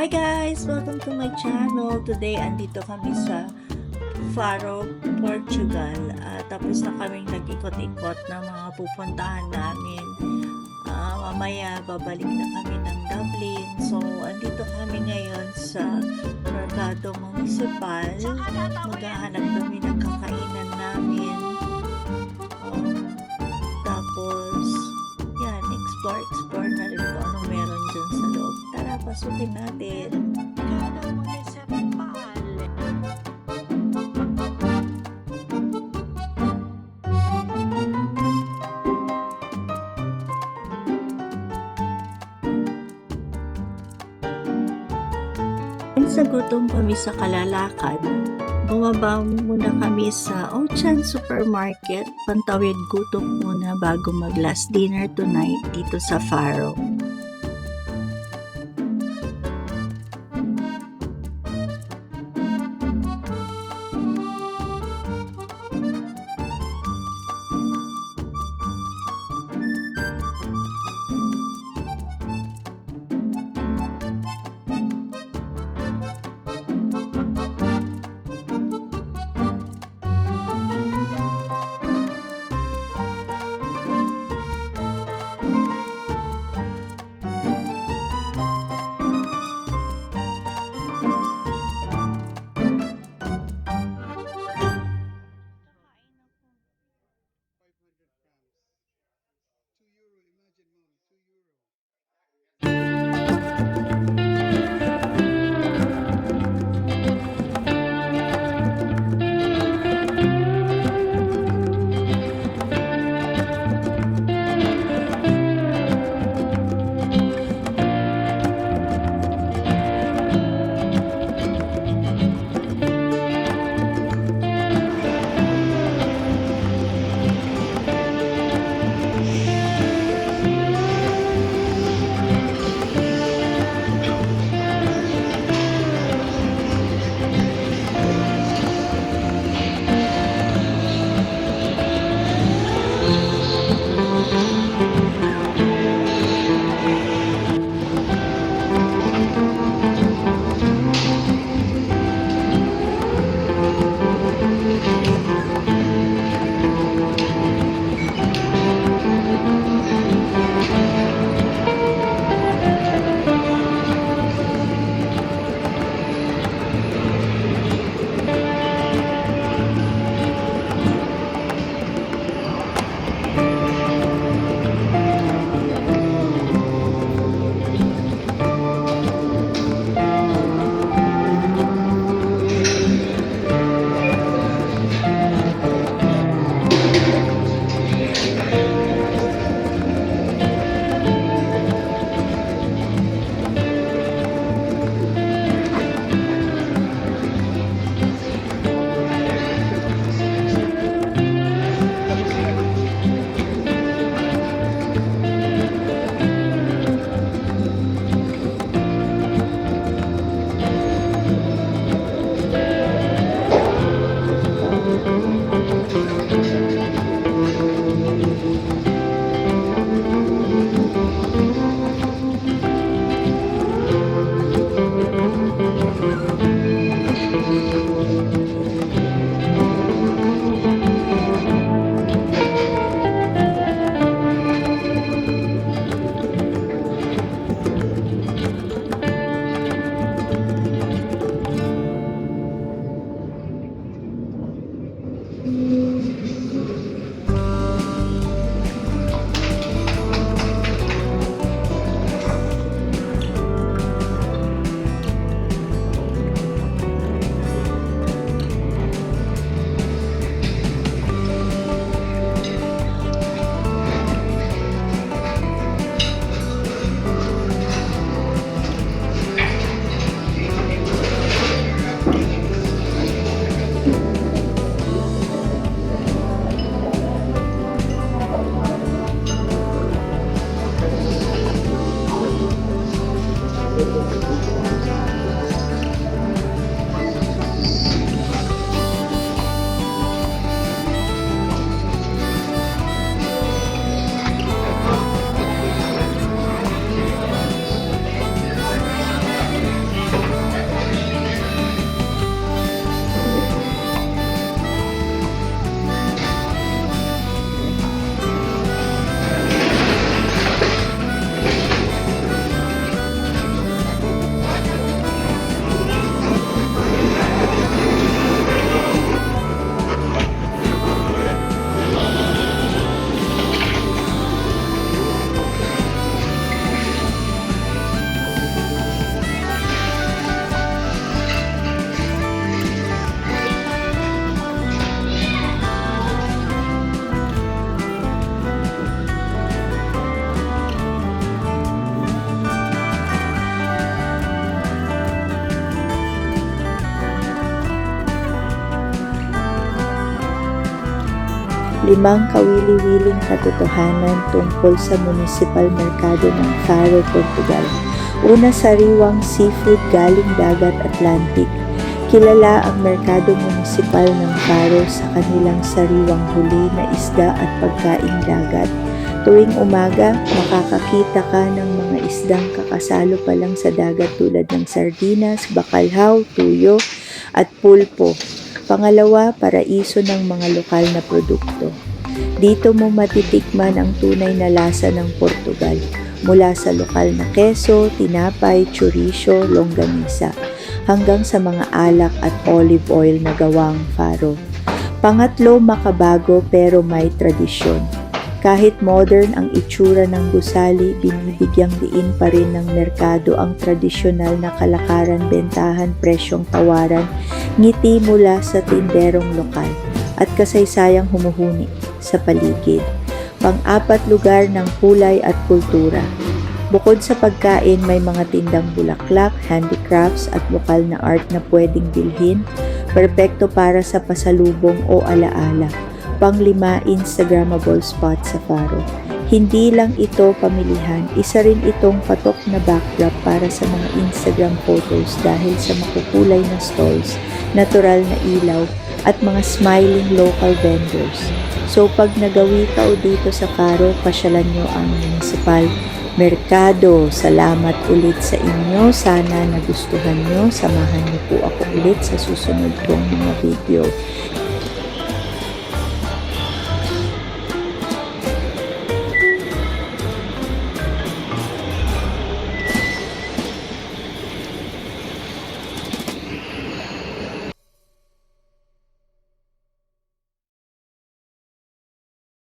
Hi guys! Welcome to my channel. Today, andito kami sa Faro, Portugal. Ah, tapos na kaming nag-ikot-ikot ng mga pupuntahan namin. Ah, mamaya, babalik na kami ng Dublin. So, andito kami ngayon sa Mercado Municipal. Maghahanap kami ng kakainan namin. Um, tapos, yan, explore-explore na rin kung anong meron dyan sa loob. Tara, pasukin natin. Sa gutom kami sa kalalakad, bumaba muna kami sa Ochan Supermarket, pantawid gutom muna bago mag last dinner tonight dito sa Faro. Limang kawili-wiling katotohanan tungkol sa municipal merkado ng Faro, Portugal. Una sariwang seafood galing dagat Atlantic. Kilala ang merkado municipal ng Faro sa kanilang sariwang huli na isda at pagkaing dagat. Tuwing umaga, makakakita ka ng mga isdang kakasalo pa lang sa dagat tulad ng sardinas, bakalhaw, tuyo, at pulpo. Pangalawa, paraiso ng mga lokal na produkto. Dito mo matitikman ang tunay na lasa ng Portugal mula sa lokal na keso, tinapay, chorizo, longganisa hanggang sa mga alak at olive oil na gawang faro. Pangatlo, makabago pero may tradisyon. Kahit modern ang itsura ng gusali, binibigyang diin pa rin ng merkado ang tradisyonal na kalakaran, bentahan, presyong tawaran, ngiti mula sa tinderong lokal at kasaysayang humuhuni sa paligid. Pang-apat lugar ng kulay at kultura. Bukod sa pagkain, may mga tindang bulaklak, handicrafts at lokal na art na pwedeng bilhin, perpekto para sa pasalubong o alaala. Panglima, Instagrammable spot sa Faro. Hindi lang ito pamilihan, isa rin itong patok na backdrop para sa mga Instagram photos dahil sa makukulay na stalls, natural na ilaw, at mga smiling local vendors. So pag nagawi ka o dito sa Faro, pasyalan nyo ang municipal merkado. Salamat ulit sa inyo. Sana nagustuhan nyo. Samahan niyo po ako ulit sa susunod kong mga video.